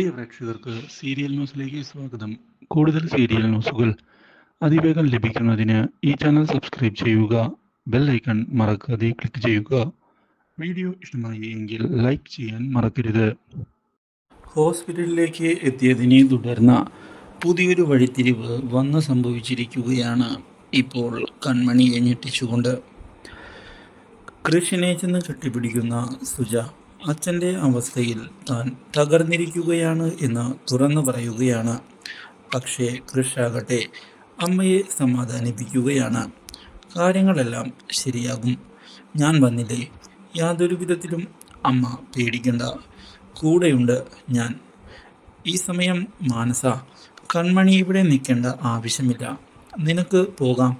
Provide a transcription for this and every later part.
പ്രിയ പ്രേക്ഷകർക്ക് സീരിയൽ ന്യൂസിലേക്ക് സ്വാഗതം. കൂടുതൽ സീരിയൽ ന്യൂസുകൾ അതിവേഗം ലഭിക്കുന്നതിന് ഈ ചാനൽ സബ്സ്ക്രൈബ് ചെയ്യുക ബെൽ ഐക്കൺ മറക്കാതെ ക്ലിക്ക് ചെയ്യുക. വീഡിയോ ഇഷ്ടമായി എങ്കിൽ ലൈക്ക് ചെയ്യാൻ മറക്കരുത്. ഹോസ്പിറ്റലിലേക്ക് എത്തിയതിനെ തുടർന്ന് പുതിയൊരു വഴിത്തിരിവ് വന്ന് സംഭവിച്ചിരിക്കുകയാണ് ഇപ്പോൾ കൺമണിയെ ഞെട്ടിച്ചുകൊണ്ട്. കൃഷിനെ ചെന്ന് കെട്ടിപ്പിടിക്കുന്ന സുജ അച്ഛന്റെ അവസ്ഥയിൽ താൻ തകർന്നിരിക്കുകയാണ് എന്ന് തുറന്നു പറയുകയാണ്. പക്ഷേ കൃഷാകട്ടെ അമ്മയെ സമാധാനിപ്പിക്കുകയാണ്. കാര്യങ്ങളെല്ലാം ശരിയാകും. ഞാൻ വന്നില്ലേ? യാതൊരു വിധത്തിലും അമ്മ പേടിക്കണ്ട. കൂടെയുണ്ട് ഞാൻ. ഈ സമയം മാനസ കൺമണി ഇവിടെ നിൽക്കേണ്ട ആവശ്യമില്ല. നിനക്ക് പോകാം.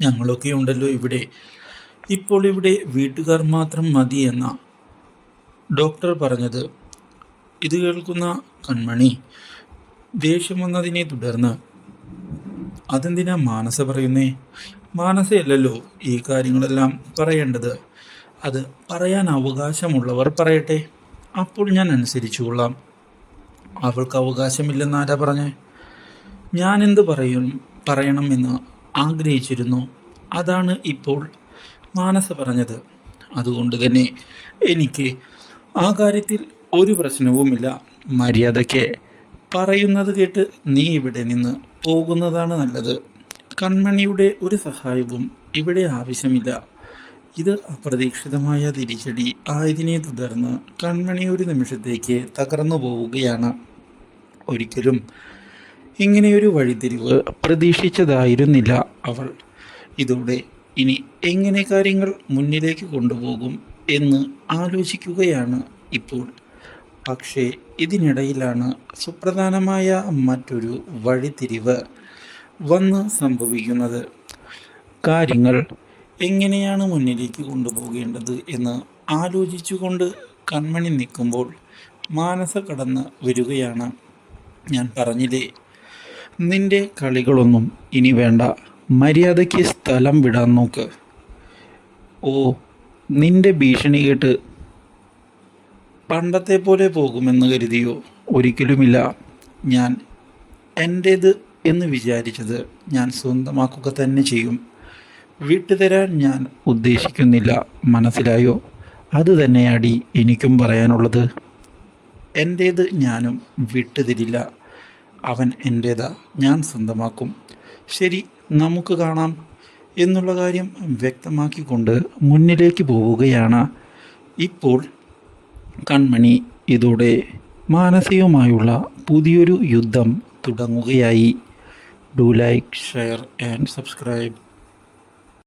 ഞങ്ങളൊക്കെ ഉണ്ടല്ലോ ഇവിടെ. ഇപ്പോൾ ഇവിടെ വീട്ടുകാർ മാത്രം മതി എന്ന ഡോക്ടർ പറഞ്ഞത് ഇത് കേൾക്കുന്ന കൺമണി ദേഷ്യം വന്നതിനെ തുടർന്ന് അതെന്തിനാ മാനസ പറയുന്നേ? മാനസയല്ലല്ലോ ഈ കാര്യങ്ങളെല്ലാം പറയേണ്ടത്. അത് പറയാൻ അവകാശമുള്ളവർ പറയട്ടെ. അപ്പോൾ ഞാൻ അനുസരിച്ചുകൊള്ളാം അവൾക്ക് അവകാശമില്ലെന്ന് ആരാ പറഞ്ഞേ? ഞാൻ എന്ത് പറയും പറയണമെന്ന് ആഗ്രഹിച്ചിരുന്നു. അതാണ് ഇപ്പോൾ മാനസ പറഞ്ഞത്. അതുകൊണ്ട് തന്നെ എനിക്ക് ആ കാര്യത്തിൽ ഒരു പ്രശ്നവുമില്ല. മര്യാദയ്ക്ക് പറയുന്നത് കേട്ട് നീ ഇവിടെ നിന്ന് പോകുന്നതാണ് നല്ലത്. കൺമണിയുടെ ഒരു സഹായവും ഇവിടെ ആവശ്യമില്ല. ഇത് അപ്രതീക്ഷിതമായ തിരിച്ചടി ആയതിനെ തുടർന്ന് കൺമണി ഒരു നിമിഷത്തേക്ക് തകർന്നു പോവുകയാണ്. ഒരിക്കലും ഇങ്ങനെയൊരു വഴിതിരിവ് പ്രതീക്ഷിച്ചതായിരുന്നില്ല അവൾ. ഇതോടെ ഇനി എങ്ങനെ കാര്യങ്ങൾ മുന്നിലേക്ക് കൊണ്ടുപോകും എന്ന് ആലോചിക്കുകയാണ് ഇപ്പോൾ. പക്ഷേ ഇതിനിടയിലാണ് സുപ്രധാനമായ മറ്റൊരു വഴിതിരിവ് വന്ന് സംഭവിക്കുന്നത്. കാര്യങ്ങൾ എങ്ങനെയാണ് മുന്നിലേക്ക് കൊണ്ടുപോകേണ്ടത് എന്ന് ആലോചിച്ചുകൊണ്ട് കൺമണി നിൽക്കുമ്പോൾ മാനസ കടന്ന് വരികയാണ്. ഞാൻ പറഞ്ഞില്ലേ നിന്റെ കളികളൊന്നും ഇനി വേണ്ട. മര്യാദയ്ക്ക് സ്ഥലം വിടാൻ നോക്ക്. ഓ നിന്റെ ഭീഷണി കേട്ട് പണ്ടത്തെ പോലെ പോകുമെന്ന് കരുതിയോ? ഒരിക്കലുമില്ല. ഞാൻ എന്റേത് എന്ന് വിചാരിച്ചത് ഞാൻ സ്വന്തമാക്കുക തന്നെ ചെയ്യും. വിട്ടുതരാൻ ഞാൻ ഉദ്ദേശിക്കുന്നില്ല. മനസ്സിലായോ? അത് തന്നെയാടി എനിക്കും പറയാനുള്ളത്. എന്റേത് ഞാനും വിട്ടുതരില്ല. അവൻ എന്റേതാ ഞാൻ സ്വന്തമാക്കും. ശരി നമുക്ക് കാണാം. എന്നുള്ള കാര്യം വ്യക്തമാക്കിക്കൊണ്ട് മുന്നിലേക്ക് പോവുകയാണ്. ഇപ്പോൾ കൺമണി ഇതോടെ മാനസികമായുള്ള പുതിയൊരു യുദ്ധം തുടങ്ങുകയായി. Do like share and subscribe.